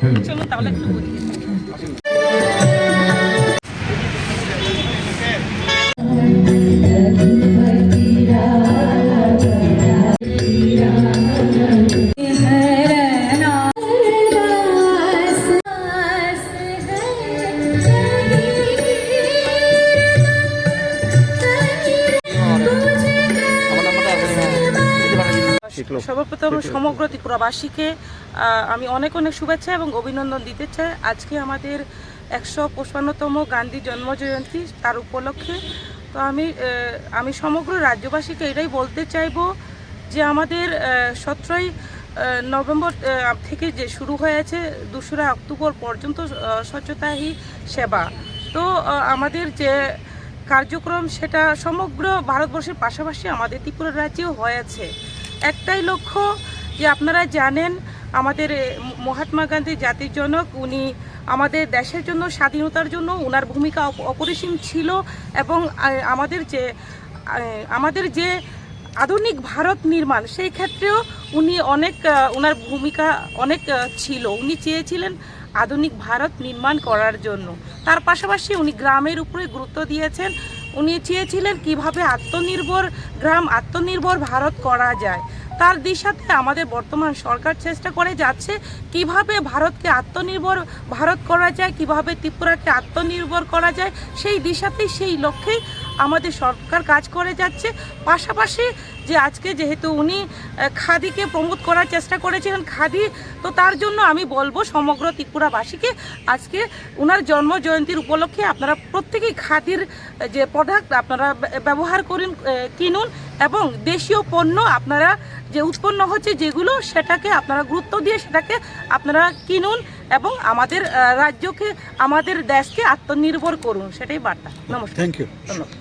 这么大了看不 সর্বপ্রথম সমগ্র ত্রিপুরাবাসীকে আমি অনেক অনেক শুভেচ্ছা এবং অভিনন্দন দিতে চাই। আজকে আমাদের একশো পঁচপান্নতম গান্ধী জন্মজয়ন্তী তার উপলক্ষে। তো আমি আমি সমগ্র রাজ্যবাসীকে এটাই বলতে চাইব যে আমাদের সতেরোই নভেম্বর থেকে যে শুরু হয়েছে দোসরা অক্টোবর পর্যন্ত আহ, স্বচ্ছতা সেবা। তো আমাদের যে কার্যক্রম সেটা সমগ্র ভারতবর্ষের পাশাপাশি আমাদের ত্রিপুরা রাজ্যেও হয়েছে। একটাই লক্ষ্য যে আপনারা জানেন, আমাদের মহাত্মা গান্ধী জাতির জনক, উনি আমাদের দেশের জন্য, স্বাধীনতার জন্য ওনার ভূমিকা অপ- অপরিসীম ছিল এবং আমাদের যে আমাদের যে আধুনিক ভারত নির্মাণ, সেই ক্ষেত্রেও উনি অনেক ওনার ভূমিকা অনেক ছিল। উনি চেয়েছিলেন আধুনিক ভারত নির্মাণ করার জন্য। তার পাশাপাশি উনি গ্রামের উপরে গুরুত্ব দিয়েছেন। উনি চেয়েছিলেন কীভাবে আত্মনির্ভর গ্রাম, আত্মনির্ভর ভারত করা যায়। তার দিশাতে আমাদের বর্তমান সরকার চেষ্টা করে যাচ্ছে কীভাবে ভারতকে আত্মনির্ভর ভারত করা যায়, কীভাবে ত্রিপুরাকে আত্মনির্ভর করা যায়। সেই দিশাতেই, সেই লক্ষ্যেই আমাদের সরকার কাজ করে যাচ্ছে। পাশাপাশি যে আজকে যেহেতু উনি খাদিকে প্রমোট করার চেষ্টা করেছিলেন খাদি তো তার জন্য আমি বলব সমগ্র ত্রিপুরাবাসীকে আজকে ওনার জন্ম জয়ন্তীর উপলক্ষে আপনারা প্রত্যেকেই খাদির যে প্রোডাক্ট আপনারা ব্যবহার করুন কিনুন এবং দেশীয় পণ্য আপনারা যে উৎপন্ন হচ্ছে যেগুলো সেটাকে আপনারা গুরুত্ব দিয়ে সেটাকে আপনারা কিনুন এবং আমাদের রাজ্যকে আমাদের দেশকে আত্মনির্ভর করুন সেটাই বার্তা। নমস্কার। থ্যাংক ইউ ধন্যবাদ।